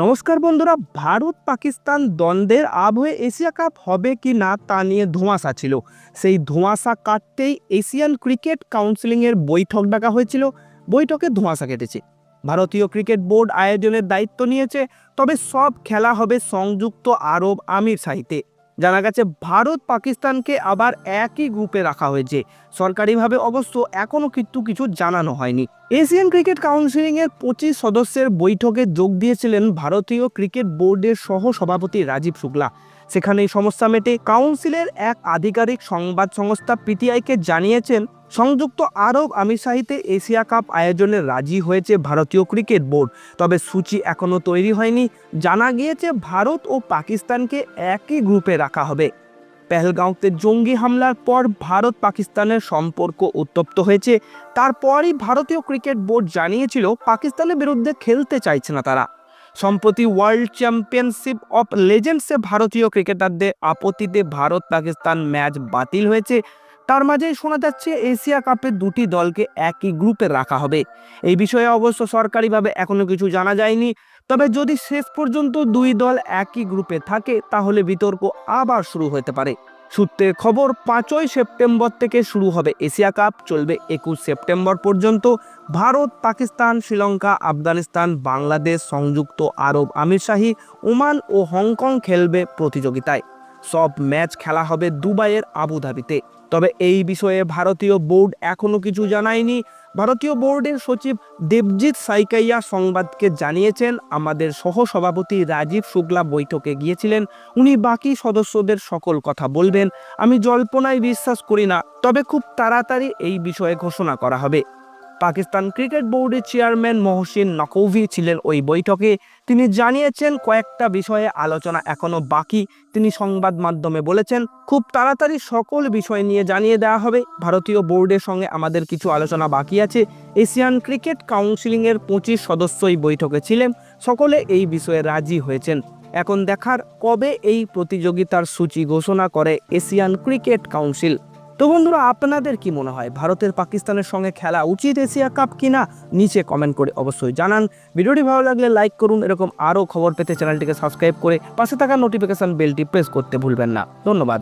নমস্কার বন্ধুরা, ভারত পাকিস্তান দ্বন্দ্বের আবহে এশিয়া কাপ হবে কি না তা নিয়ে ধোঁয়াশা ছিল। সেই ধোঁয়াশা কাটতেই এশিয়ান ক্রিকেট কাউন্সিলিংয়ের বৈঠক ডাকা হয়েছিল। বৈঠকে ধোঁয়াশা কেটেছে। ভারতীয় ক্রিকেট বোর্ড আয়োজনের দায়িত্ব নিয়েছে, তবে সব খেলা হবে সংযুক্ত আরব আমির সাহিতে জানা গেছে ভারত পাকিস্তানকে আবার একই গ্রুপে রাখা হয়েছে। সরকারিভাবে অবশ্য এখনও কিন্তু কিছু জানানো হয়নি। এশিয়ান ক্রিকেট কাউন্সিলিংয়ের পঁচিশ সদস্যের বৈঠকে যোগ দিয়েছিলেন ভারতীয় ক্রিকেট বোর্ডের সহ সভাপতি রাজীব শুক্লা। সেখানে এই সমস্যা মেটে কাউন্সিলের এক আধিকারিক সংবাদ সংস্থা পিটিআইকে জানিয়েছেন সংযুক্ত আরব আমিরশাহিতে এশিয়া কাপ আয়োজনে রাজি হয়েছে ভারতীয় ক্রিকেট বোর্ড। তবে সূচি এখনও তৈরি হয়নি। জানা গিয়েছে ভারত ও পাকিস্তানকে একই গ্রুপে রাখা হবে। পেহেলগাঁওতে জঙ্গি হামলার পর ভারত পাকিস্তানের সম্পর্ক উত্তপ্ত হয়েছে। তারপরই ভারতীয় ক্রিকেট বোর্ড জানিয়েছিল, পাকিস্তানের বিরুদ্ধে খেলতে চাইছে না তারা। সম্প্রতি ওয়ার্ল্ড চ্যাম্পিয়নশিপ অফ লেজেন্ডসে ভারতীয় ক্রিকেটারদের আপত্তিতে ভারত পাকিস্তান ম্যাচ বাতিল হয়েছে। তার মাঝেই শোনা যাচ্ছে এশিয়া কাপের দুটি দলকে একই গ্রুপে রাখা হবে। এই বিষয়ে অবশ্য সরকারিভাবে এখনও কিছু জানা যায়নি। তবে যদি শেষ পর্যন্ত দুই দল একই গ্রুপে থাকে, তাহলে বিতর্ক আবার শুরু হতে পারে। সূত্রের খবর, পাঁচই সেপ্টেম্বর থেকে শুরু হবে এশিয়া কাপ। চলবে একুশ সেপ্টেম্বর পর্যন্ত। ভারত, পাকিস্তান, শ্রীলঙ্কা, আফগানিস্তান, বাংলাদেশ, সংযুক্ত আরব আমিরশাহী ওমান ও হংকং খেলবে প্রতিযোগিতায়। সব ম্যাচ খেলা হবে দুবাইয়ের আবুধাবিতে। তবে এই বিষয়ে ভারতীয় বোর্ড এখনও কিছু জানায়নি। ভারতীয় বোর্ডের সচিব দেবজিৎ সাইকাইয়া সংবাদকে জানিয়েছেন, আমাদের সহসভাপতি রাজীব শুক্লা বৈঠকে গিয়েছিলেন। উনি বাকি সদস্যদের সকল কথা বলবেন। আমি জল্পনায় বিশ্বাস করি না, তবে খুব তাড়াতাড়ি এই বিষয়ে ঘোষণা করা হবে। পাকিস্তান ক্রিকেট বোর্ডের চেয়ারম্যান মহসিন নকৌভি ছিলেন ওই বৈঠকে। তিনি জানিয়েছেন, কয়েকটা বিষয়ে আলোচনা এখনও বাকি। তিনি সংবাদ মাধ্যমে বলেছেন, খুব তাড়াতাড়ি সকল বিষয় নিয়ে জানিয়ে দেওয়া হবে। ভারতীয় বোর্ডের সঙ্গে আমাদের কিছু আলোচনা বাকি আছে। এশিয়ান ক্রিকেট কাউন্সিলিংয়ের পঁচিশ সদস্য এই বৈঠকে ছিলেন। সকলে এই বিষয়ে রাজি হয়েছেন। এখন দেখার কবে এই প্রতিযোগিতার সূচি ঘোষণা করে এশিয়ান ক্রিকেট কাউন্সিল। তো বন্ধুরা, আপনাদের কি মনে হয়, ভারতের পাকিস্তানের সঙ্গে খেলা উচিত এশিয়া কাপ কি না নিচে কমেন্ট করে অবশ্যই জানান। ভিডিওটি ভালো লাগলে লাইক করুন, এরকম আরও খবর পেতে চ্যানেলটিকে সাবস্ক্রাইব করে পাশে থাকা নোটিফিকেশান বেলটি প্রেস করতে ভুলবেন না। ধন্যবাদ।